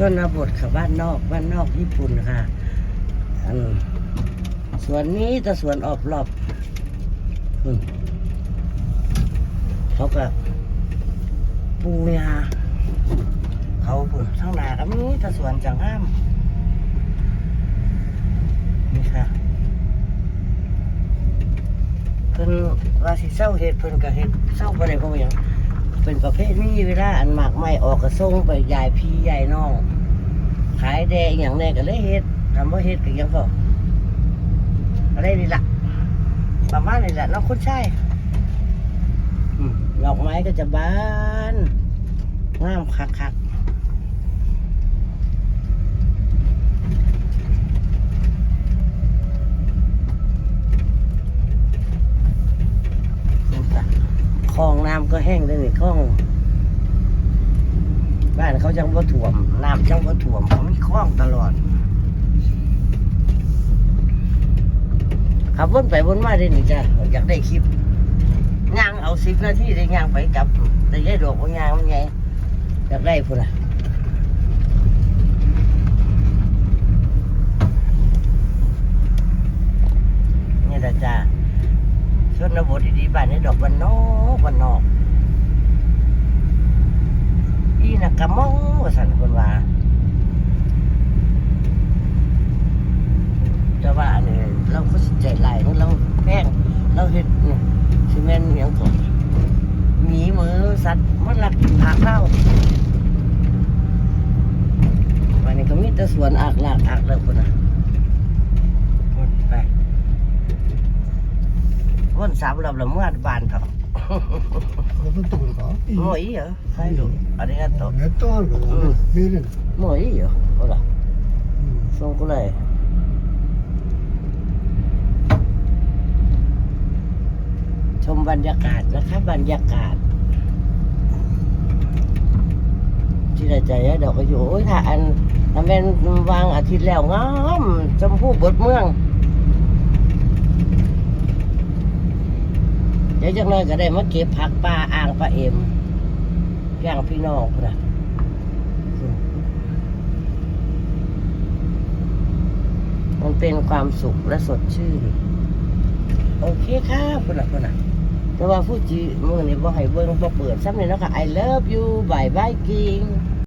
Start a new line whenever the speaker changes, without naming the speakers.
ชนบทค่ะบ้านนอกบ้านนอกญี่ปุ่นค่ะอันสวนนี้แต่สวนออบรอบเขาก็ปูยาเขาปุ่นทั้งหนาก็มีแต่สวนจังห้ามนี่ค่ะเพิ่นว่าสิเศร้าเฮ็ดเพิ่นก็เฮ็ดเศร้าบ่ได้เพราะว่างเป็นประเภทนี้เวลาอันหมากไม่ออกกระส่งไปยายพี่ยายน้อง ขายแดงอย่างแน่ก็เลยเฮ็ดทำว่าเฮ็ดก็ยังก็อะไรนี่ล่ะประมาณนี้แหละน้องคุณชายอืมดอกไม้ก็จะบานงามคักคักๆนี่จ้ะคลองน้ำก็แห้งเลยนี่คลอง บ้านเขาจังว่าถ่วมน้ำจังว่าถ่วมเขามีคลองตลอดขับวนไปวนมาได้หนี่จ้ะอยากได้คลิปย่างเอาสิบนาทีได้ย่างไปกลับได้ยัยดอกว่ายางมันไงอยากได้พุ่นอะนี่แหละจ้าชนบทดีๆบ้านนี้ดอกวันนอกวันนอก อีน่ะกะมองว่าสันคนว่าแต่ว่าอันนี้เราก็สิใจ หลายเราแพงเราเฮ็ดเนี่ยซีเมนต์อหย่างก่อนหมีมือสัตว์มันรักกินผักเราวันนี้ก็มีแต่สวนอักลากอักเลยคนน่ะพุ่นไปวนสามรอบละเมื่อบานเถอะ
これ取ってくるかいい
もういいよはいありがとう
ネットあるからね、
うん
見えるの、
もういいよほら
うん
そんくらい มบรรยากาศนะคะบรรยากาศ ที่ได้ใจเดี๋ยวก็อยู่โอ้ยถ้าอันทำเป็นวางอาทิตย์แล้วงามชมพู่บดเมืองเดี๋ยวจังเลยก็ได้มาเก็บผักปลาอ่างปลาเอ็มย่างพี่น้องนะมันเป็นความสุขและสดชื่น โอเคค่ะพุ่นนะพุ่นนะ แต่ว่าฟูจิมือนี่บ่ให้เบิ่งบ่เปิดซ้ำนี่เนาะค่ะ I love you bye bye king